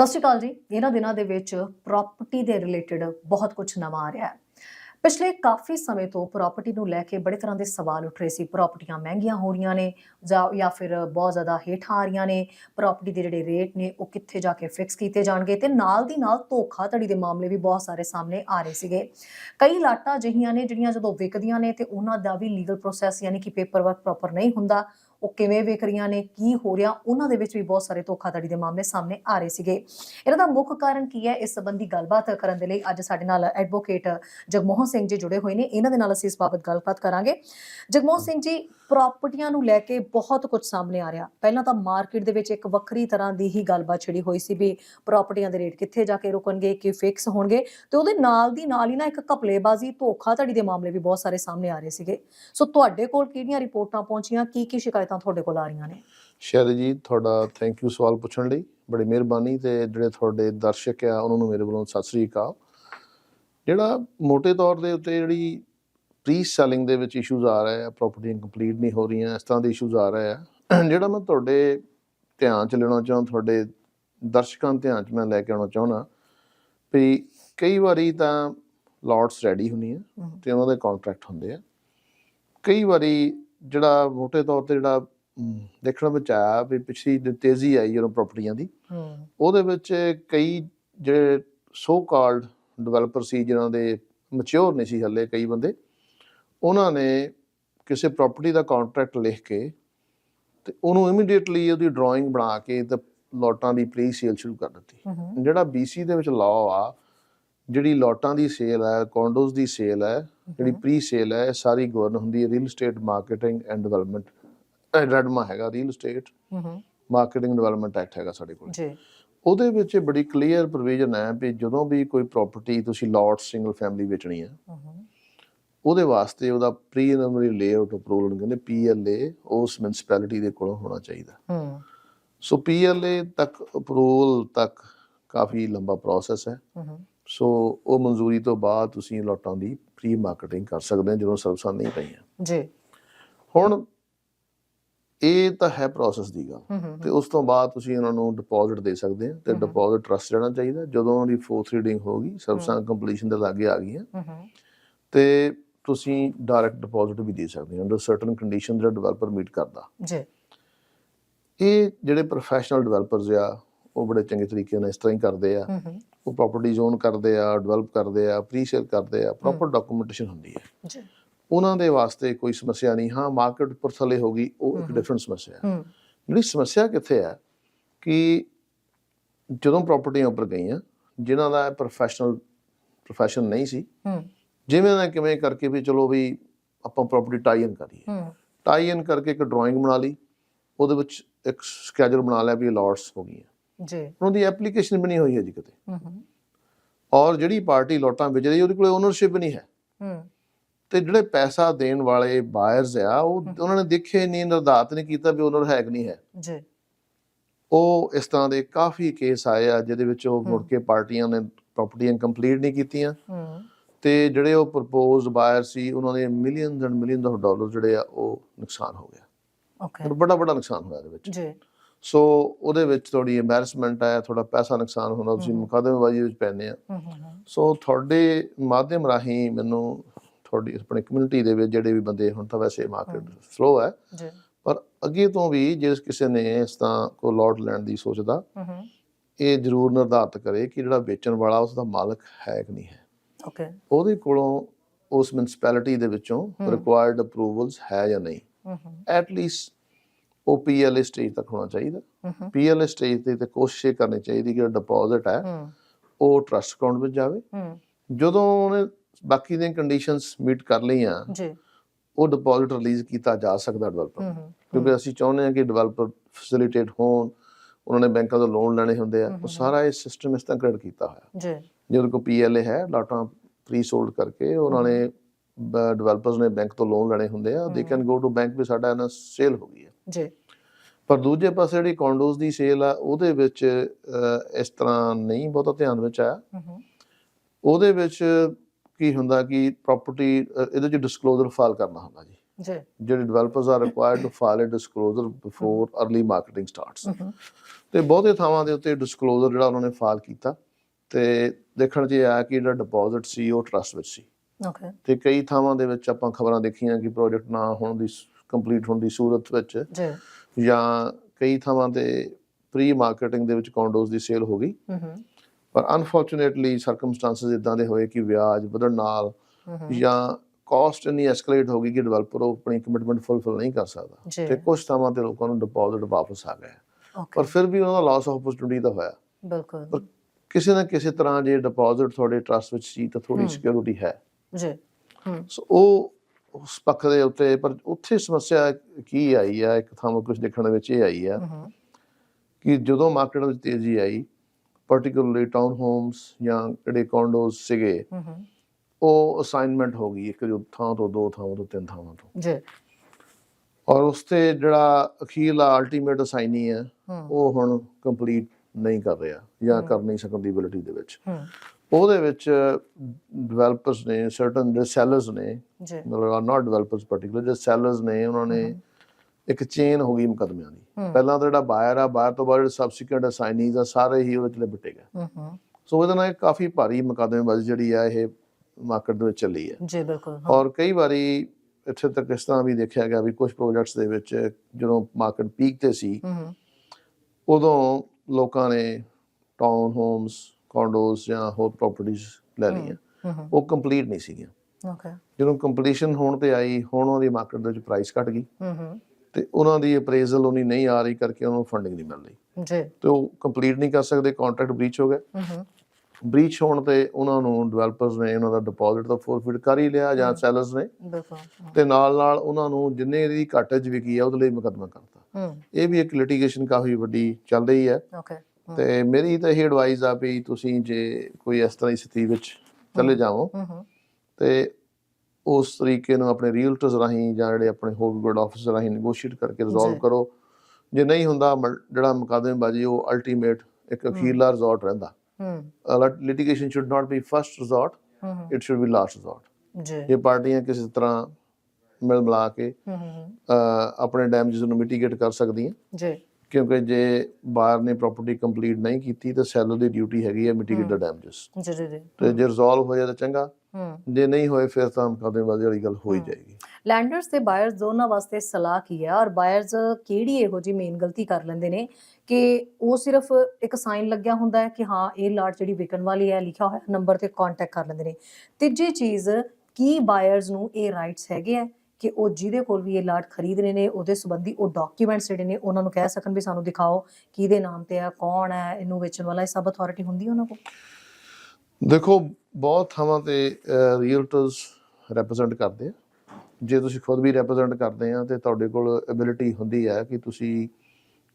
ਸਤਿ ਸ਼੍ਰੀ ਅਕਾਲ ਜੀ। ਇਹਨਾਂ ਦਿਨਾਂ ਦੇ ਵਿੱਚ ਪ੍ਰਾਪਰਟੀ ਦੇ ਰਿਲੇਟਡ ਬਹੁਤ ਕੁਝ ਨਵਾਂ ਆ ਰਿਹਾ ਹੈ। ਪਿਛਲੇ ਕਾਫੀ ਸਮੇਂ ਤੋਂ ਪ੍ਰਾਪਰਟੀ ਨੂੰ ਲੈ ਕੇ ਬੜੇ ਤਰ੍ਹਾਂ ਦੇ ਸਵਾਲ ਉੱਠ ਰਹੇ ਸੀ। ਪ੍ਰਾਪਰਟੀਆਂ ਮਹਿੰਗੀਆਂ ਹੋ ਰਹੀਆਂ ਨੇ ਜਾਂ ਜਾਂ ਫਿਰ ਬਹੁਤ ਜ਼ਿਆਦਾ ਹੇਠਾਂ ਆ ਰਹੀਆਂ ਨੇ। ਪ੍ਰਾਪਰਟੀ ਦੇ ਜਿਹੜੇ ਰੇਟ ਨੇ ਉਹ ਕਿੱਥੇ ਜਾ ਕੇ ਫਿਕਸ ਕੀਤੇ ਜਾਣਗੇ ਤੇ ਨਾਲ ਦੀ ਨਾਲ ਧੋਖਾਧੜੀ ਦੇ ਮਾਮਲੇ ਵੀ ਬਹੁਤ ਸਾਰੇ ਸਾਹਮਣੇ ਆ ਰਹੇ ਸੀਗੇ। ਕਈ ਲਾਟਾਂ ਅਜਿਹੀਆਂ ਨੇ ਜਿਹੜੀਆਂ ਜਦੋਂ ਵਿਕਦੀਆਂ ਨੇ ਤੇ ਉਹਨਾਂ ਦਾ ਵੀ ਲੀਗਲ ਪ੍ਰੋਸੈਸ ਯਾਨੀ ਕਿ ਪੇਪਰ ਵਰਕ ਪ੍ਰੋਪਰ ਨਹੀਂ ਹੁੰਦਾ। ਉਹ ਕਿਵੇਂ ਵਿਕ ਰਹੀਆਂ ਨੇ, ਕੀ ਹੋ ਰਿਹਾ, ਉਹਨਾਂ ਦੇ ਵਿੱਚ ਵੀ ਬਹੁਤ ਸਾਰੇ ਧੋਖਾਧੜੀ ਦੇ ਮਾਮਲੇ ਸਾਹਮਣੇ ਆ ਰਹੇ ਸੀਗੇ। ਇਹਨਾਂ ਦਾ ਮੁੱਖ ਕਾਰਨ ਕੀ ਹੈ? ਇਸ ਸੰਬੰਧੀ ਗੱਲਬਾਤ ਕਰਨ ਦੇ ਲਈ ਅੱਜ ਸਾਡੇ ਨਾਲ ਐਡਵੋਕੇਟ ਜਗਮੋਹਨ ਸਿੰਘ ਜੀ ਜੁੜੇ ਹੋਏ ਨੇ। ਇਹਨਾਂ ਦੇ ਨਾਲ ਅਸੀਂ ਇਸ ਬਾਬਤ ਗੱਲਬਾਤ ਕਰਾਂਗੇ। ਜਗਮੋਹਨ ਸਿੰਘ ਜੀ ਪ੍ਰਾਪਰਟੀਆਂ ਨੂੰ ਲੈ ਕੇ ਬਹੁਤ ਕੁਝ ਸਾਹਮਣੇ ਆ ਰਿਹਾ। ਪਹਿਲਾਂ ਤਾਂ ਮਾਰਕੀਟ ਦੇ ਵਿੱਚ ਇੱਕ ਵੱਖਰੀ ਤਰ੍ਹਾਂ ਦੀ ਹੀ ਗੱਲਬਾਤ ਛਿੜੀ ਹੋਈ ਸੀ ਵੀ ਪ੍ਰਾਪਰਟੀਆਂ ਦੇ ਰੇਟ ਕਿੱਥੇ ਜਾ ਕੇ ਰੁਕਣਗੇ, ਕਿ ਫਿਕਸ ਹੋਣਗੇ ਤੇ ਉਹਦੇ ਨਾਲ ਦੀ ਨਾਲ ਹੀ ਨਾ ਇੱਕ ਘਪਲੇਬਾਜ਼ੀ, ਧੋਖਾਧੜੀ ਦੇ ਮਾਮਲੇ ਵੀ ਬਹੁਤ ਸਾਰੇ ਸਾਹਮਣੇ ਆ ਰਹੇ ਸੀਗੇ। ਸੋ ਤੁਹਾਡੇ ਕੋਲ ਕਿਹੜੀਆਂ ਰਿਪੋਰਟਾਂ ਪਹੁੰਚੀਆਂ? ਕੀ ਕੀ ਸ਼ਿਕਾਇਤਾਂ ਤੁਹਾਡੇ ਕੋਲ ਆ ਰਹੀਆਂ ਨੇ? ਸ਼ੈਰ ਜੀ, ਤੁਹਾਡਾ ਥੈਂਕ ਯੂ ਸਵਾਲ ਪੁੱਛਣ ਲਈ। ਬੜੀ ਮਿਹਰਬਾਨੀ ਤੇ ਜਿਹੜੇ ਤੁਹਾਡੇ ਦਰਸ਼ਕ ਆ, ਉਹਨਾਂ ਨੂੰ ਮੇਰੇ ਵੱਲੋਂ ਸਤਿ ਸ੍ਰੀ ਅਕਾਲ। ਜਿਹੜਾ ਮੋٹے ਤੌਰ ਦੇ ਉੱਤੇ ਜਿਹੜੀ ਪ੍ਰੀ ਸੈਲਿੰਗ ਦੇ ਵਿੱਚ ਇਸ਼ੂਜ਼ ਆ ਰਹੇ ਆ ਪ੍ਰਾਪਰਟੀ ਕੰਪਲੀਟ ਨਹੀਂ ਹੋ ਰਹੀਆਂ ਇਸ ਤਰ੍ਹਾਂ ਦੇ ਇਸ਼ੂਜ਼ ਆ ਰਹੇ ਆ। ਜਿਹੜਾ ਮੈਂ ਤੁਹਾਡੇ ਧਿਆਨ ਚ ਲੈਣਾ ਚਾਹਾਂ ਤੁਹਾਡੇ ਦਰਸ਼ਕਾਂ ਦੇ ਧਿਆਨ ਚ ਮੈਂ ਲੈ ਕੇ ਆਉਣਾ ਚਾਹੁੰਦਾ ਵੀ ਕਈ ਵਾਰੀ ਤਾਂ ਲਾਟਸ ਰੈਡੀ ਹੁੰਦੀਆਂ। ਤੇ ਉਹਨਾਂ ਦੇ ਕੰਟਰੈਕਟ ਹੁੰਦੇ ਆ। ਕਈ ਵਾਰੀ ਜਿਹੜਾ ਮੋٹے ਤੌਰ ਤੇ ਜਿਹੜਾ ਦੇਖਣ ਵਿੱਚ ਆਇਆ ਵੀ ਪਿਛਲੀ ਤੇਜ਼ੀ ਆਈ ਜਦੋਂ ਪ੍ਰਾਪਰਟੀਆਂ ਦੀ। ਉਹਦੇ ਵਿੱਚ ਕਈ ਜਿਹੜੇ ਸੋ ਕਾਲਡ ਡਿਵੈਲਪਰ ਸੀ ਜਿਨ੍ਹਾਂ ਦੇ ਮੈਚੁਰ ਨਹੀਂ ਸੀ ਹੱਲੇ ਕਈ ਬੰਦੇ ਉਹਨਾਂ ਨੇ ਕਿਸੇ ਪ੍ਰਾਪਰਟੀ ਦਾ ਕੰਟਰੈਕਟ ਲਿਖ ਕੇ ਤੇ ਉਹਨੂੰ ਇਮੀਡੀਏਟਲੀ ਉਹਦੀ ਡਰਾਇੰਗ ਬਣਾ ਕੇ ਤੇ ਲੋਟਾਂ ਦੀ ਪ੍ਰੀ ਸੇਲ ਸ਼ੁਰੂ ਕਰ ਦਿੱਤੀ। ਜਿਹੜਾ BC ਦੇ ਵਿੱਚ ਲਾਅ ਆ ਜਿਹੜੀ ਲੋਟਾਂ ਦੀ ਸੇਲ ਹੈ ਕੌਂਡੋਜ਼ ਦੀ ਸੇਲ ਹੈ ਜਿਹੜੀ ਪ੍ਰੀ ਸੇਲ ਹੈ ਸਾਰੀ ਗਵਰਨ ਹੁੰਦੀ ਹੈ real estate marketing and development ਰੈਡਮਾ ਹੈਗਾ real estate marketing development act ਹੈਗਾ ਸਾਡੇ ਕੋਲ। ਜੀ। ਉਹਦੇ ਵਿੱਚ ਬੜੀ ਕਲੀਅਰ ਪ੍ਰੋਵੀਜ਼ਨ ਹੈ ਵੀ ਜਦੋਂ ਵੀ ਕੋਈ ਪ੍ਰਾਪਰਟੀ ਤੁਸੀਂ ਲਾਟ ਸਿੰਗਲ ਫੈਮਿਲੀ ਵੇਚਣੀ ਹੂੰ ਉਹਦੇ ਵਾਸਤੇ ਉਹਦਾ ਪ੍ਰੀਲਿਮਿਨਰੀ ਲੇਆਊਟ ਅਪਰੂਵਲ ਕਹਿੰਦੇ ਪੀਐਲਏ ਉਸ ਮਿਊਨਿਸਪੈਲਿਟੀ ਦੇ ਕੋਲੋਂ ਹੋਣਾ ਚਾਹੀਦਾ। ਹੂੰ। ਸੋ ਪੀਐਲਏ ਤੱਕ ਅਪਰੂਵਲ ਤੱਕ ਕਾਫੀ ਲੰਬਾ ਪ੍ਰੋਸੈਸ ਹੈ। ਹੂੰ ਸੋ ਉਹ ਮਨਜ਼ੂਰੀ ਤੋਂ ਬਾਅਦ ਤੁਸੀਂ ਲੋਟਾਂ ਦੀ ਪ੍ਰੀ ਮਾਰਕੀਟਿੰਗ ਕਰ ਸਕਦੇ ਹੋ ਜਦੋਂ ਸਰਵਿਸਾਂ ਨਹੀਂ ਪਈਆਂ ਜੀ। ਹੁਣ ਇਹ ਤਾਂ ਹੈ ਪ੍ਰੋਸੈਸ ਦੀ ਗੱਲ। ਹੂੰ ਤੇ ਉਸ ਤੋਂ ਬਾਅਦ ਤੁਸੀਂ ਉਹਨਾਂ ਨੂੰ ਡਿਪੋਜ਼ਿਟ ਦੇ ਸਕਦੇ ਆ ਤੇ। ਡਿਪੋਜ਼ਿਟ ਟਰਸਟ ਰਹਿਣਾ ਚਾਹੀਦਾ। ਜਦੋਂ ਉਹਨਾਂ ਦੀ ਫੋਰਥ ਰੀਡਿੰਗ ਹੋਗੀ ਸਰਵਿਸਾਂ ਕੰਪਲੀਸ਼ਨ ਦੇ ਲਾਗੇ ਆ ਗਈਆਂ ਹੂੰ। ਤੇ ਤੁਸੀਂ ਡਾਇਰੈਕਟ ਡਿਪੋਜ਼ਿਟ ਵੀ ਦੇ ਸਕਦੇ ਹੋ ਅੰਡਰ ਸਰਟਨ ਕੰਡੀਸ਼ਨ ਜਿਹੜਾ ਡਿਵੈਲਪਰ ਮੀਟ ਕਰਦਾ। ਜੀ। ਇਹ ਜਿਹੜੇ ਪ੍ਰੋਫੈਸ਼ਨਲ ਡਿਵੈਲਪਰਸ ਆ ਉਹ ਬੜੇ ਚੰਗੇ ਤਰੀਕੇ ਨਾਲ ਇਸ ਤਰ੍ਹਾਂ ਹੀ ਕਰਦੇ ਆ। ਉਹ ਪ੍ਰਾਪਰਟੀ ਜ਼ੋਨ ਕਰਦੇ ਆ ਡਿਵੈਲਪ ਕਰਦੇ ਆ ਪ੍ਰੀ ਸੇਲ ਕਰਦੇ ਆ ਪ੍ਰੋਪਰ ਡਾਕੂਮੈਂਟੇਸ਼ਨ ਹੁੰਦੀ ਹੈ ਜੀ। ਉਹਨਾਂ ਦੇ ਵਾਸਤੇ ਕੋਈ ਸਮੱਸਿਆ ਨਹੀਂ। ਹਾਂ ਮਾਰਕੀਟ ਉੱਪਰ ਥੱਲੇ ਹੋ ਗਈ ਉਹ ਇੱਕ। ਡਿਫਰੈਂਟ ਸਮੱਸਿਆ ਹੈ ਹੂੰ ਜਿਹੜੀ ਸਮੱਸਿਆ ਕਿੱਥੇ ਹੈ ਕਿ ਜਦੋਂ ਪ੍ਰਾਪਰਟੀਆਂ ਉੱਪਰ ਗਈਆਂ ਜਿਨ੍ਹਾਂ ਦਾ ਪ੍ਰੋਫੈਸ਼ਨਲ ਪ੍ਰੋਫੈਸ਼ਨ ਨਹੀਂ ਸੀ ਹੂੰ ਜਿਵੇਂ ਨਾ ਕਿਵੇਂ ਕਰਕੇ ਵੀ ਚਲੋ ਵੀ ਆਪਾਂ ਪ੍ਰਾਪਰਟੀ ਟਾਈ ਇਨ ਕਰੀਏ। ਹੂੰ। ਟਾਈ ਇਨ ਕਰਕੇ ਇੱਕ ਡਰਾਇੰਗ ਬਣਾ ਲਈ ਉਹਦੇ ਵਿੱਚ ਇੱਕ ਸਕੇਜੂਲ ਬਣਾ ਲਿਆ ਵੀ ਲਾਟਸ ਹੋ ਗਈਆਂ। ਜੀ। ਉਹਨਾਂ ਦੀ ਐਪਲੀਕੇਸ਼ਨ ਬਣੀ ਹੋਈ ਹੈ ਜੀ ਕਿਤੇ। ਹੂੰ ਔਰ ਜਿਹੜੀ ਪਾਰਟੀ ਲੋਟਾਂ ਵੇਚ ਰਹੀ ਉਹਦੇ ਕੋਲ ਓਨਰਸ਼ਿਪ ਨਹੀਂ ਹੈ। ਹੂੰ। ਤੇ ਜਿਹੜੇ ਪੈਸਾ ਦੇਣ ਵਾਲੇ ਬਾਇਰਸ ਆ ਉਹ। ਉਹਨਾਂ ਨੇ ਦੇਖੇ ਨਹੀਂ ਨਿਰਧਾਰਤ ਨਹੀਂ ਕੀਤਾ ਵੀ ਓਨਰ ਹੈ ਕਿ ਨਹੀਂ ਹੈ। ਜੀ। ਉਹ ਇਸ ਤਰ੍ਹਾਂ ਦੇ ਕਾਫੀ ਕੇਸ ਆਏ ਆ ਜਿਹਦੇ ਵਿੱਚ ਉਹ ਮੁੜ। ਕੇ ਪਾਰਟੀਆਂ ਨੇ ਪ੍ਰਾਪਰਟੀਆਂ ਕੰਪਲੀਟ ਨਹੀਂ ਕੀਤੀਆਂ। ਹੂੰ। ਤੇ ਜਿਹੜੇ ਉਹ ਪ੍ਰਪੋਜ਼ਡ ਬਾਇਰ ਸੀ ਉਹਨਾਂ ਦੇ millions and millions of dollar ਜਿਹੜੇ ਆ ਉਹ ਨੁਕਸਾਨ ਹੋ ਗਿਆ। ਓਕੇ ਬੜਾ ਬੜਾ ਨੁਕਸਾਨ ਹੋਇਆ ਇਹਦੇ ਵਿੱਚ। ਜੀ। ਸੋ ਉਹਦੇ ਵਿੱਚ ਥੋੜੀ ਐਮਬੈਰਸਮੈਂਟ ਹੈ ਥੋੜਾ ਪੈਸਾ ਨੁਕਸਾਨ ਹੁੰਦਾ ਤੁਸੀਂ। ਮੁਕੱਦਮੇਬਾਜ਼ੀ ਵਿੱਚ ਪੈਂਦੇ ਆ। ਸੋ ਤੁਹਾਡੇ ਮਾਧਿਅਮ ਰਾਹੀਂ ਮੈਨੂੰ ਤੁਹਾਡੀ ਆਪਣੇ ਕਮਿਊਨਿਟੀ ਦੇ ਵਿੱਚ ਜਿਹੜੇ ਵੀ ਬੰਦੇ ਹੁਣ ਤਾਂ ਵੈਸੇ ਮਾਰਕੀਟ। ਸਲੋ ਹੈ ਜੀ। ਪਰ ਅੱਗੇ ਤੋਂ ਵੀ ਜੇ ਕਿਸੇ ਨੇ ਇਸ ਤਰ੍ਹਾਂ ਕੋ ਲੋਟ ਲੈਣ ਦੀ ਸੋਚਦਾ ਇਹ ਜ਼ਰੂਰ ਨਿਰਧਾਰਤ ਕਰੇ ਕਿ ਜਿਹੜਾ ਵੇਚਣ ਵਾਲਾ ਉਸ ਦਾ ਮਾਲਕ ਹੈ ਕਿ ਨਹੀਂ ਹੈ। ਓਕੇ ਉਹਦੇ ਕੋਲੋਂ ਉਸ ਮਿਊਨਿਸਪੈਲਿਟੀ ਦੇ ਵਿੱਚੋਂ। ਰਿਕੁਆਇਰਡ ਅਪਰੂਵਲਸ ਹੈ ਜਾਂ ਨਹੀਂ? ਐਟ ਲੀਸਟ ਉਹ ਪੀਐਲਏ ਸਟੇਜ ਤੱਕ ਹੋਣਾ ਚਾਹੀਦਾ। ਪੀਐਲਏ ਸਟੇਜ ਤੇ ਤੇ ਕੋਸ਼ਿਸ਼ ਕਰਨੀ ਚਾਹੀਦੀ ਕਿ ਡਿਪੋਜ਼ਿਟ ਹੈ ਉਹ ਟਰਸਟ ਅਕਾਊਂਟ ਵਿੱਚ ਜਾਵੇ। ਜਦੋਂ ਉਹਨੇ ਬਾਕੀ ਦੀਆਂ ਕੰਡੀਸ਼ਨਸ ਮੀਟ ਕਰ ਲਈਆਂ ਜੀ। ਉਹ ਡਿਪੋਜ਼ਿਟ ਰਿਲੀਜ਼ ਕੀਤਾ ਜਾ ਸਕਦਾ ਡਿਵੈਲਪਰ ਕਿਉਂਕਿ ਅਸੀਂ ਚਾਹੁੰਦੇ ਹਾਂ ਕਿ ਡਿਵੈਲਪਰ ਫੈਸਿਲਿਟੇਟ ਹੋਣ ਉਹਨਾਂ ਨੇ ਬੈਂਕਾਂ ਤੋਂ ਲੋਨ ਲੈਣੇ ਹੁੰਦੇ ਆ। ਉਹ ਸਾਰਾ ਇਹ ਸਿਸਟਮ ਇਸ ਤਰ੍ਹਾਂ ਕ੍ਰੀਏਟ ਕੀਤਾ ਹੋਇਆ। ਜੀ। ਜਿਹਦੇ ਕੋਲ ਪੀਐਲਏ ਹੈ ਲਾਟਾਂ ਪ੍ਰੀ ਸੋਲਡ ਕਰਕੇ ਉਹਨਾਂ ਨੇ ਡਿਵੈਲਪਰਸ ਨੇ ਬੈਂਕ ਤੋਂ ਲੋਨ ਲੈਣੇ ਹੁੰਦੇ ਆ ਦੇ। ਕੈਨ ਗੋ ਟੂ ਬੈਂਕ ਵੀ ਸਾਡਾ ਇਹਨਾਂ ਸੇਲ ਹੋ ਗਈ ਹੈ। ਜੀ। ਪਰ ਦੂਜੇ ਪਾਸੇ ਜਿਹੜੀ ਕੌਂਡੋਜ਼ ਦੀ ਸੇਲ ਆ ਉਹਦੇ ਵਿੱਚ ਇਸ ਤਰ੍ਹਾਂ ਨਹੀਂ ਬਹੁਤਾ ਧਿਆਨ ਵਿੱਚ ਆਇਆ। ਉਹਦੇ ਵਿੱਚ ਕੀ ਹੁੰਦਾ ਕਿ ਪ੍ਰਾਪਰਟੀ ਇਹਦੇ ਚ ਡਿਸਕਲੋਜ਼ਰ ਫਾਈਲ ਕਰਨਾ ਹੁੰਦਾ ਜੀ। ਜੀ। ਜਿਹੜੇ developers are required to file a disclosure before early marketing starts ਤੇ ਬਹੁਤੇ ਥਾਵਾਂ ਦੇ ਉੱਤੇ ਡਿਸਕਲੋਜ਼ਰ ਜਿਹੜਾ ਉਹਨਾਂ ਨੇ ਫਾਈਲ ਕੀਤਾ। ਤੇ ਦੇਖਣ 'ਚ ਇਹ ਆਇਆ ਕਿ ਜਿਹੜਾ ਡਿਪੋਜ਼ਿਟ ਸੀ ਉਹ ਟਰਸਟ ਵਿੱਚ ਸੀ। ਓਕੇ ਤੇ ਕਈ ਥਾਵਾਂ ਦੇ ਵਿੱਚ ਆਪਾਂ ਖਬਰਾਂ ਦੇਖੀਆਂ ਕਿ ਪ੍ਰੋਜੈਕਟ ਨਾ ਹੋਣ ਦੀ ਕੰਪਲੀਟ ਹੋਣ ਦੀ ਸੂਰਤ ਵਿੱਚ ਜੀ। ਜਾਂ ਕਈ ਥਾਵਾਂ ਤੇ ਪ੍ਰੀ ਮਾਰਕੀਟਿੰਗ ਦੇ ਵਿੱਚ ਕੌਂਡੋਜ਼ ਦੀ ਸੇਲ ਹੋ ਗਈ। ਹਮਮ ਪਰ ਅਨਫੋਰਚੂਨੇਟਲੀ ਸਰਕਮਸਟੈਂਸਸ ਇਦਾਂ ਦੇ ਹੋਏ ਕਿ ਵਿਆਜ ਵਧਣ ਨਾਲ ਜਾਂ ਕਾਸਟ ਇੰਨੀ ਐਸਕੇਲੇਟ ਹੋ ਗਈ ਕਿ ਡਿਵੈਲਪਰ ਉਹ ਆਪਣੀ ਕਮਿਟਮੈਂਟ ਫੁੱਲਫਿਲ ਨਹੀਂ ਕਰ ਸਕਦਾ। ਤੇ ਕੁਝ ਥਾਵਾਂ ਤੇ ਲੋਕਾਂ ਨੂੰ ਡਿਪੋਜ਼ਿਟ ਵਾਪਸ ਆ ਓਕੇ ਪਰ ਫਿਰ ਵੀ ਉਹਨਾਂ ਦਾ ਲਾਸ ਆਫ ਓਪਰਚੁਨਿਟੀ ਤਾਂ ਹੋਇਆ। ਬਿਲਕੁਲ। ਕਿਸੇ ਨਾ ਕਿਸੇ ਤਰ੍ਹਾਂ ਜੇ ਡਿਪੋਜ਼ਿਟ ਤੁਹਾਡੇ ਟਰਸਟ ਵਿੱਚ ਸੀ ਤਾਂ ਥੋੜੀ। ਸਿਕਿਉਰਿਟੀ ਹੈ। ਜੀ ਸੋ ਉਹ ਉਸ ਪੱਖ ਦੇ ਉੱਤੇ ਪਰ ਉੱਥੇ ਸਮੱਸਿਆ ਕੀ ਆਈ ਆ ਇੱਕ ਥਾਂ ਕੁਝ ਦੇਖਣ ਵਿੱਚ ਇਹ ਆਈ ਆ ਕਿ ਜਦੋਂ ਮਾਰਕੀਟ ਵਿੱਚ ਤੇਜ਼ੀ ਆਈ ਪਾਰਟਿਕੂਲਰਲੀ ਟਾਊਨ ਹੋਮਸ ਜਾਂ ਜਿਹੜੇ ਕੌਂਡੋਜ਼ ਸੀਗੇ ਉਹ ਅਸਾਈਨਮੈਂਟ ਹੋ ਗਈ ਇੱਕ ਜੋ ਥਾਂ ਤੋਂ ਦੋ ਥਾਵਾਂ ਤੋਂ ਤਿੰਨ ਥਾਵਾਂ ਤੋਂ। ਜੀ। ਔਰ ਉਸ ਤੇ ਜਿਹੜਾ ਅਖੀਰਲਾ ਅਲਟੀਮੇਟ ਅਸਾਈਨੀ ਹਮਮ ਉਹ ਹੁਣ ਕੰਪਲੀਟ ਨਹੀਂ ਕਰ ਰਿਹਾ ਜਾਂ। ਕਰ ਨਹੀਂ ਸਕਣ ਦੀ ਐਬਿਲਿਟੀ ਦੇ ਵਿੱਚ ਉਹਦੇ ਵਿੱਚ ਡਿਵੈਲਪਰਸ ਨੇ ਸਰਟਨ ਜਿਹੜੇ ਸੈਲਰਸ ਨੇ ਜੀ ਮਤਲਬ ਨਾਟ ਡਿਵੈਲਪਰਸ ਪਾਰਟਿਕੂਲਰ ਜਿਹੜੇ ਸੈਲਰਸ ਨੇ ਉਹਨਾਂ ਨੇ। ਇੱਕ ਚੇਨ ਹੋ ਗਈ ਮੁਕਦਮਿਆਂ ਦੀ। ਪਹਿਲਾਂ ਤਾਂ ਜਿਹੜਾ ਬਾਇਰ ਆ ਬਾਇਰ ਤੋਂ ਬਾਅਦ ਜਿਹੜੇ ਸਬਸੀਕੁਐਂਟ ਅਸਾਈਨੀਜ਼ ਆ ਸਾਰੇ ਹੀ ਉਹਦੇ ਚ ਲਿਪਟੇ ਗਏ ਸੋ ਇਹਦੇ ਨਾਲ ਕਾਫੀ ਭਾਰੀ ਮੁਕਦਮੇਬਾਜ਼ੀ ਜਿਹੜੀ ਆ ਇਹ ਮਾਰਕੀਟ ਦੇ ਵਿੱਚ ਚੱਲੀ ਹੈ ਜੀ ਬਿਲਕੁਲ। ਔਰ ਕਈ ਵਾਰੀ ਇੱਥੇ ਤੱਕ ਇਸ ਤਰ੍ਹਾਂ ਵੀ ਦੇਖਿਆ ਗਿਆ ਵੀ ਕੁਝ ਪ੍ਰੋਜੈਕਟਸ ਦੇ ਵਿੱਚ ਜਦੋਂ ਮਾਰਕੀਟ ਪੀਕ ਤੇ ਸੀ ਉਦੋਂ ਲੋਕਾਂ ਨੇ ਟਾਊਨ ਹੋਮਸ ਕੌਂਡੋਜ਼ ਜਾਂ ਹੋਰ ਪ੍ਰਾਪਰਟੀਆਂ ਲੈ ਲਈਆਂ। ਉਹ ਕੰਪਲੀਟ ਨਹੀਂ ਸੀਗੀਆਂ। ਓਕੇ ਜਦੋਂ ਕੰਪਲੀਸ਼ਨ ਹੋਣ ਤੇ ਆਈ ਹੁਣ ਉਹਨਾਂ ਦੀ ਮਾਰਕੀਟ ਦੇ ਵਿੱਚ ਪ੍ਰਾਈਸ ਘਟ ਗਈ। ਤੇ ਉਹਨਾਂ ਦੀ ਅਪਰੇਜ਼ਲ ਉਨੀ ਨਹੀਂ ਆ ਰਹੀ ਕਰਕੇ ਉਹਨਾਂ ਨੂੰ ਫੰਡਿੰਗ ਨਹੀਂ ਮਿਲ ਰਹੀ। ਜੀ। ਤੇ ਉਹ ਕੰਪਲੀਟ ਨਹੀਂ ਕਰ ਸਕਦੇ ਕੰਟਰੈਕਟ ਬ੍ਰੀਚ ਹੋ ਗਿਆ। ਬ੍ਰੀਚ ਹੋਣ ਤੇ ਉਹਨਾਂ ਨੂੰ ਡਿਵੈਲਪਰਸ ਨੇ ਉਹਨਾਂ ਦਾ ਡਿਪੋਜ਼ਿਟ ਤਾਂ ਫੋਰਫਿਟ ਕਰ ਹੀ ਲਿਆ ਜਾਂ। ਸੈਲਰਸ ਨੇ। ਬਿਲਕੁਲ ਤੇ ਨਾਲ ਨਾਲ ਉਹਨਾਂ ਨੂੰ ਜਿੰਨੇ ਦੀ ਘਾਟੇ 'ਚ ਵਿਕੀ ਆ ਉਹਦੇ ਲਈ ਮੁਕੱਦਮਾ ਕਰਤਾ। ਇਹ ਵੀ ਇੱਕ ਲਿਟੀਗੇਸ਼ਨ ਕਾਫੀ ਵੱਡੀ ਚੱਲ ਰਹੀ ਹੈ। ਓਕੇ ਤੇ ਮੇਰੀ ਤਾਂ ਇਹ ਐਡਵਾਈਸ ਆ ਵੀ ਤੁਸੀਂ ਜੇ ਕੋਈ ਇਸ ਤਰ੍ਹਾਂ ਦੀ ਸਥਿਤੀ ਵਿੱਚ ਚਲੇ ਜਾਵੋ ਤੇ ਉਸ ਤਰੀਕੇ ਨੂੰ ਆਪਣੇ ਰੀਅਲਟਰਸ ਰਾਹੀਂ ਜਾਂ ਜਿਹੜੇ ਆਪਣੇ ਹੋਮ ਗੁੱਡ ਆਫਿਸ ਰਾਹੀਂ ਨੈਗੋਸ਼ੀਏਟ ਕਰਕੇ ਰਿਜ਼ੋਲਵ। ਕਰੋ। ਜੇ ਨਹੀਂ ਹੁੰਦਾ ਜਿਹੜਾ ਮੁਕੱਦਮੇਬਾਜ਼ੀ ਉਹ ਅਲਟੀਮੇਟ ਇੱਕ ਅਖੀਰਲਾ ਰਿਜ਼ੋਰਟ ਰਹਿੰਦਾ। ਹਮ litigation should not be first resort it should be last resort ਜੀ। ਇਹ ਪਾਰਟੀਆਂ ਕਿਸੇ ਤਰ੍ਹਾਂ ਮਿਲ ਮਿਲਾ ਕੇ ਆਪਣੇ ਡੈਮੇਜਸ ਨੂੰ ਮਿਟੀਗੇਟ ਕਰ ਸਕਦੀਆਂ ਜੀ। ਕਿਉਂਕਿ ਜੇ ਬਾਇਰ ਨੇ ਪ੍ਰਾਪਰਟੀ ਕੰਪਲੀਟ ਨਹੀਂ ਕੀਤੀ ਤਾਂ ਸੈਲਰ ਦੀ ਡਿਊਟੀ ਹੈਗੀ ਹੈ। ਮਿਟੀਗੇਟ ਦਾ ਡੈਮੇਜਸ ਜੀ ਜੀ। ਤੇ ਜੇ ਰਿਜ਼ੋਲਵ ਹੋ ਜਾਏ ਤਾਂ ਚੰਗਾ। ਜੇ ਨਹੀਂ ਹੋਏ ਫਿਰ ਤਾਂ ਮੁਕੱਦਮੇਬਾਜ਼ੀ ਵਾਲੀ ਗੱਲ ਹੋ ਹੀ। ਜਾਏਗੀ। ਲੈਂਡਰਸ ਤੇ ਬਾਇਰਸ ਦੋਨਾਂ ਵਾਸਤੇ ਸਲਾਹ ਕੀ ਹੈ? ਔਰ ਬਾਇਰਸ ਕਿਹੜੀ ਇਹੋ ਜੀ ਮੇਨ ਗਲਤੀ ਕਰ ਲੈਂਦੇ ਨੇ ਕਿ ਉਹ ਸਿਰਫ ਇੱਕ ਸਾਈਨ ਲੱਗਿਆ ਹੁੰਦਾ ਹੈ ਕਿ ਹਾਂ ਇਹ ਲਾਟ ਜਿਹੜੀ ਵਿਕਣ ਵਾਲੀ ਹੈ ਲਿਖਿਆ ਹੋਇਆ ਨੰਬਰ ਤੇ ਕੰਟੈਕਟ ਕਰ ਲੈਂਦੇ ਨੇ। ਤੀਜੀ ਚੀਜ਼ ਕੀ ਬਾਇਰਸ ਨੂੰ ਇਹ ਰਾਈਟਸ ਹੈਗੇ ਆ? ਕਿ ਉਹ ਜਿਹਦੇ ਕੋਲ ਵੀ ਇਹ ਲਾਟ ਖਰੀਦ ਰਹੇ ਨੇ ਉਹਦੇ ਸੰਬੰਧੀ ਉਹ ਡਾਕੂਮੈਂਟਸ ਜਿਹੜੇ ਨੇ ਉਹਨਾਂ ਨੂੰ ਕਹਿ ਸਕਣ ਵੀ ਸਾਨੂੰ ਦਿਖਾਓ ਕਿਹਦੇ ਨਾਮ ਤੇ ਆ ਕੌਣ ਹੈ ਇਹਨੂੰ ਵੇਚਣ ਵਾਲਾ ਇਹ ਸਭ ਅਥਾਰਟੀ ਹੁੰਦੀ ਹੈ ਉਹਨਾਂ ਕੋਲ? ਦੇਖੋ ਬਹੁਤ ਥਾਵਾਂ ਤੇ ਰੀਅਲਟਰਸ ਰਿਪਰੈਜ਼ੈਂਟ ਕਰਦੇ ਆ। ਜੇ ਤੁਸੀਂ ਖੁਦ ਵੀ ਰਿਪਰੈਜ਼ੈਂਟ ਕਰਦੇ ਆ ਤੇ ਤੁਹਾਡੇ ਕੋਲ ਐਬਿਲਿਟੀ ਹੁੰਦੀ ਹੈ ਕਿ ਤੁਸੀਂ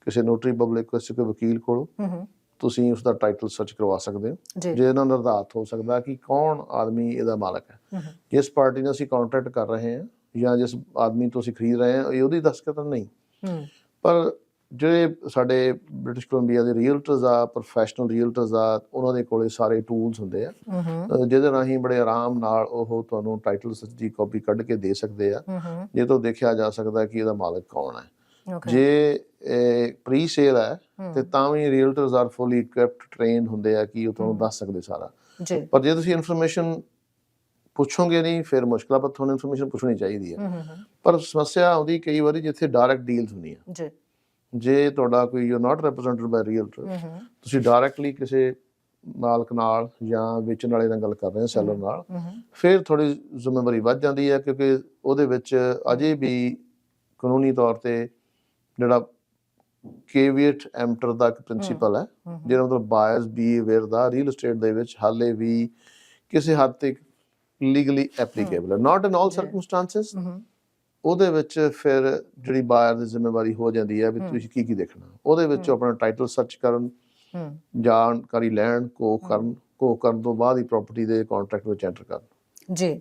ਕਿਸੇ ਨੋਟਰੀ ਪਬਲਿਕ ਕਿਸੇ ਕੋਈ ਵਕੀਲ ਕੋਲ ਹੂੰ ਹੂੰ। ਤੁਸੀਂ ਉਸ ਦਾ ਟਾਈਟਲ ਸਰਚ ਕਰਵਾ ਸਕਦੇ ਹੋ। ਜੀ। ਜੇ ਇਹਨਾਂ ਦਾ ਨਿਰਧਾਰਤ ਹੋ ਸਕਦਾ ਕਿ ਕੌਣ ਆਦਮੀ ਇਹਦਾ ਮਾਲਕ ਹੂੰ। ਜਿਸ ਪਾਰਟੀ ਨਾਲ ਅਸੀਂ ਕੰਟਰੈਕਟ ਕਰ ਰਹੇ ਹਾਂ ਜਾਂ ਜਿਸ ਆਦਮੀ ਤੋਂ ਅਸੀਂ ਖਰੀਦ ਰਹੇ ਹਾਂ ਇਹ ਉਹਦੀ ਦਸਤਖਤ ਨਹੀਂ। ਹੂੰ। ਪਰ ਜਿਹੜੇ ਸਾਡੇ ਬ੍ਰਿਟਿਸ਼ ਕੋਲੰਬੀਆ ਦੇ ਰੀਅਲਟਰਸ ਆ ਪ੍ਰੋਫੈਸ਼ਨਲ ਰੀਅਲਟਰਸ ਆ ਉਹਨਾਂ ਦੇ ਕੋਲੇ ਸਾਰੇ ਟੂਲਸ ਹੁੰਦੇ ਆ। ਜਿਹਦੇ ਰਾਹੀਂ ਬੜੇ ਆਰਾਮ ਨਾਲ ਉਹ ਤੁਹਾਨੂੰ ਟਾਈਟਲ ਦੀ ਕਾਪੀ ਕੱਢ ਕੇ ਦੇ ਸਕਦੇ ਆ। ਜੇ ਤੋਂ ਦੇਖਿਆ ਜਾ ਸਕਦਾ ਕਿ ਇਹਦਾ ਮਾਲਕ ਕੌਣ ਹੈ। ਜੇ ਪ੍ਰੀ ਸੇਲ ਹੈ ਤੇ ਤਾਂ ਵੀ realtors are fully equipped trained ਹੁੰਦੇ ਆ ਕਿ ਉਹ ਤੁਹਾਨੂੰ। ਦੱਸ ਸਕਦੇ ਸਾਰਾ। ਪਰ ਜੇ ਤੁਸੀਂ ਇਨਫੋਰਮੇਸ਼ਨ ਪੁੱਛੋਗੇ ਨਹੀਂ ਫਿਰ ਮੁਸ਼ਕਲ ਪਰ ਤੁਹਾਨੂੰ ਇਨਫੋਰਮੇਸ਼ਨ ਪੁੱਛਣੀ ਚਾਹੀਦੀ ਹੈ। ਪਰ ਸਮੱਸਿਆ ਆਉਂਦੀ ਕਈ ਵਾਰੀ ਜਿੱਥੇ ਡਾਇਰੈਕਟ ਡੀਲਸ ਹੁੰਦੀਆਂ। ਜੀ। ਜੇ ਤੁਹਾਡਾ ਕੋਈ you not represented by realtor ਤੁਸੀਂ ਡਾਇਰੈਕਟਲੀ ਕਿਸੇ ਮਾਲਕ ਨਾਲ ਜਾਂ ਵੇਚਣ ਵਾਲੇ ਨਾਲ ਗੱਲ ਕਰ ਰਹੇ ਹੋ ਸੈਲਰ। ਨਾਲ। ਫਿਰ ਥੋੜੀ ਜ਼ਿੰਮੇਵਾਰੀ ਵੱਧ ਜਾਂਦੀ ਹੈ ਕਿਉਂਕਿ ਉਹਦੇ ਵਿੱਚ ਅਜੇ ਵੀ ਕਾਨੂੰਨੀ ਤੌਰ ਤੇ ਜਿਹੜਾ ਕੇਵੀਟ ਐਮਟਰ ਦਾ ਇੱਕ ਪ੍ਰਿੰਸੀਪਲ ਹੈ ਜਿਹੜਾ ਮਤਲਬ ਬਾਇਰਸ ਬੀ ਅਵੇਅਰ ਦਾ ਰੀਅਲ ਏਸਟੇਟ ਦੇ ਵਿੱਚ ਹਾਲੇ ਵੀ ਕਿਸੇ ਹੱਦ ਤੱਕ ਲੀਗਲੀ ਐਪਲੀਕੇਬਲ ਹੈ। ਨਾਟ ਇਨ ਜੀ। ਸਰਕਮਸਟੈਂਸਸ ਉਹਦੇ ਵਿੱਚ ਫਿਰ ਜਿਹੜੀ ਬਾਇਰ ਦੀ ਜ਼ਿੰਮੇਵਾਰੀ ਹੋ ਜਾਂਦੀ ਹੈ ਵੀ। ਤੁਸੀਂ ਕੀ ਕੀ ਦੇਖਣਾ। ਉਹਦੇ ਵਿੱਚ। ਆਪਣਾ ਟਾਈਟਲ ਸਰਚ ਕਰਨ ਜਾਣਕਾਰੀ ਲੈਣ ਕੋ। ਕਰਨ ਕੋ ਕਰਨ ਤੋਂ ਬਾਅਦ ਹੀ ਪ੍ਰਾਪਰਟੀ ਦੇ ਕੰਟਰੈਕਟ ਵਿੱਚ ਐਂਟਰ ਕਰਨ। ਜੀ।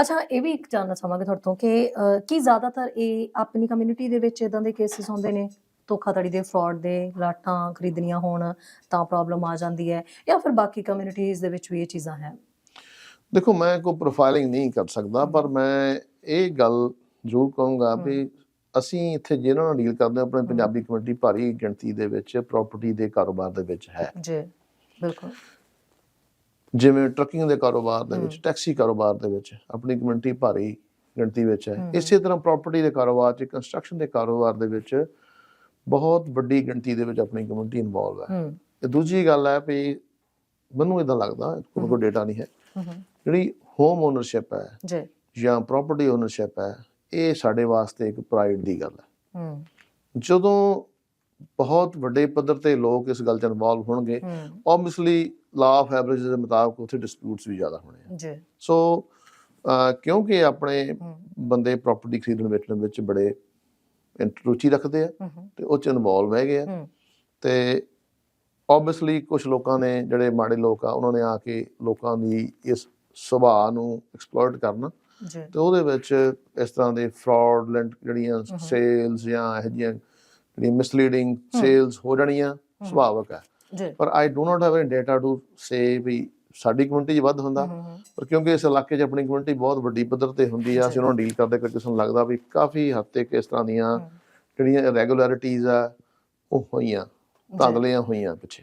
ਅੱਛਾ ਇਹ ਵੀ ਇੱਕ ਜਾਨਣਾ ਚਾਹਾਂਗੇ ਤੁਹਾਡੇ ਤੋਂ ਕਿ ਕੀ ਜ਼ਿਆਦਾਤਰ ਇਹ ਆਪਣੀ ਕਮਿਊਨਿਟੀ ਦੇ ਵਿੱਚ ਇਦਾਂ ਦੇ ਕੇਸਿਸ ਹੁੰਦੇ ਨੇ? ਧੋਖਾਧੜੀ ਦੇ ਫਰਾਡ ਦੇ ਲਾਟਾਂ ਖਰੀਦਣੀਆਂ ਹੋਣ ਤਾਂ ਪ੍ਰੋਬਲਮ ਆ ਜਾਂਦੀ ਹੈ ਜਾਂ ਫਿਰ ਬਾਕੀ ਕਮਿਊਨਿਟੀਜ਼ ਦੇ ਵਿੱਚ ਵੀ ਇਹ ਚੀਜ਼ਾਂ ਹੈ? ਦੇਖੋ ਮੈਂ ਕੋਈ ਪ੍ਰੋਫਾਈਲਿੰਗ ਨਹੀਂ ਕਰ ਸਕਦਾ ਪਰ ਮੈਂ ਇਹ ਗੱਲ ਜ਼ਰੂਰ ਕਹੂੰਗਾ ਵੀ ਅਸੀਂ ਇੱਥੇ ਜਿਹਨਾਂ ਨਾਲ ਡੀਲ ਕਰਦੇ ਹਾਂ ਆਪਣੇ ਪੰਜਾਬੀ ਕਮਿਊਨਿਟੀ ਭਾਰੀ ਗਿਣਤੀ ਦੇ ਵਿੱਚ ਪ੍ਰਾਪਰਟੀ ਦੇ ਕਾਰੋਬਾਰ ਦੇ ਵਿੱਚ ਹੈ। ਜੀ ਬਿਲਕੁਲ। ਜਿਵੇਂ ਟਰੱਕਿੰਗ ਦੇ ਕਾਰੋਬਾਰ ਦੇ ਵਿੱਚ ਟੈਕਸੀ ਕਾਰੋਬਾਰ ਦੇ ਵਿੱਚ ਆਪਣੀ ਕਮਿਊਨਿਟੀ ਭਾਰੀ ਗਿਣਤੀ ਵਿੱਚ ਹੈ। ਇਸੇ ਤਰ੍ਹਾਂ ਪ੍ਰਾਪਰਟੀ ਦੇ ਕਾਰੋਬਾਰ 'ਚ ਕੰਸਟਰਕਸ਼ਨ ਦੇ ਕਾਰੋਬਾਰ ਦੇ ਵਿੱਚ ਬਹੁਤ ਵੱਡੀ ਗਿਣਤੀ ਦੇ ਵਿੱਚ ਆਪਣੀ ਕਮਿਊਨਿਟੀ ਇਨਵੋਲਵ ਹੈ। ਤੇ ਦੂਜੀ ਗੱਲ ਹੈ ਵੀ ਮੈਨੂੰ ਇਦਾਂ ਲੱਗਦਾ ਕੋਈ ਡੇਟਾ ਨਹੀਂ ਹੂੰ, ਜਿਹੜੀ ਹੋਮ ਓਨਰਸ਼ਿਪ ਹੈ ਜੀ। ਜਾਂ ਪ੍ਰਾਪਰਟੀ ਓਨਰਸ਼ਿਪ ਹੈ ਇਹ ਸਾਡੇ ਵਾਸਤੇ ਇੱਕ ਪ੍ਰਾਈਡ ਦੀ ਗੱਲ ਹੈ। ਹੂੰ। ਜਦੋਂ ਬਹੁਤ ਵੱਡੇ ਪੱਧਰ ਤੇ ਲੋਕ ਇਸ ਗੱਲ 'ਚ ਇਨਵੋਲਵ ਹੋਣਗੇ ਆਬਵੀਅਸਲੀ ਲਾ ਆਫ ਐਵਰੇਜ ਦੇ ਮੁਤਾਬਕ ਉੱਥੇ ਡਿਸਪਿਊਟਸ ਵੀ ਜ਼ਿਆਦਾ ਹੋਣੇ ਆ। ਜੀ। ਸੋ ਕਿਉਂਕਿ ਆਪਣੇ ਬੰਦੇ ਪ੍ਰਾਪਰਟੀ ਖਰੀਦਣ ਵੇਚਣ ਵਿੱਚ ਬੜੇ ਰੁਚੀ ਰੱਖਦੇ ਆ ਤੇ ਉਹ ਚ ਇਨਵੋਲਵ ਹੈਗੇ ਆ। ਤੇ ਆਬਵੀਅਸਲੀ ਕੁਝ ਲੋਕਾਂ ਨੇ ਜਿਹੜੇ ਮਾੜੇ ਲੋਕ ਆ ਉਹਨਾਂ ਨੇ ਆ ਕੇ ਲੋਕਾਂ ਦੀ ਇਸ ਸੁਭਾਅ ਨੂੰ ਐਕਸਪਲੋਇਟ ਕਰਨਾ ਤੇ ਉਹਦੇ ਵਿੱਚ ਇਸ ਤਰ੍ਹਾਂ ਦੇ ਫਰਾਡਲੈਂਟ ਜਿਹੜੀਆਂ ਸੇਲਸ ਜਾਂ ਇਹ ਜਿਹੀਆਂ ਜਿਹੜੀਆਂ ਮਿਸਲੀਡਿੰਗ ਸੇਲਸ ਹੋ ਜਾਣੀਆਂ ਸੁਭਾਵਕ ਹੈ। ਪਰ I do not have any data to say ਵੀ ਸਾਡੀ ਕਮਿਊਨਿਟੀ 'ਚ ਵੱਧ ਹੁੰਦਾ। ਪਰ ਕਿਉਂਕਿ ਇਸ ਇਲਾਕੇ 'ਚ ਆਪਣੀ ਕਮਿਊਨਿਟੀ ਬਹੁਤ ਵੱਡੀ ਪੱਧਰ ਤੇ ਹੁੰਦੀ ਆ ਅਸੀਂ ਉਹਨਾਂ ਨੂੰ ਡੀਲ ਕਰਦੇ ਕਰਕੇ ਸਾਨੂੰ ਲੱਗਦਾ ਵੀ ਕਾਫੀ ਹੱਦ ਤੱਕ ਇਸ ਤਰ੍ਹਾਂ ਦੀਆਂ ਜਿਹੜੀਆਂ ਇਰੈਗੂਲੈਰਿਟੀਜ਼ ਆ ਉਹ ਹੋਈਆਂ ਧਾਂਦਲੀਆਂ ਹੋਈਆਂ ਪਿੱਛੇ।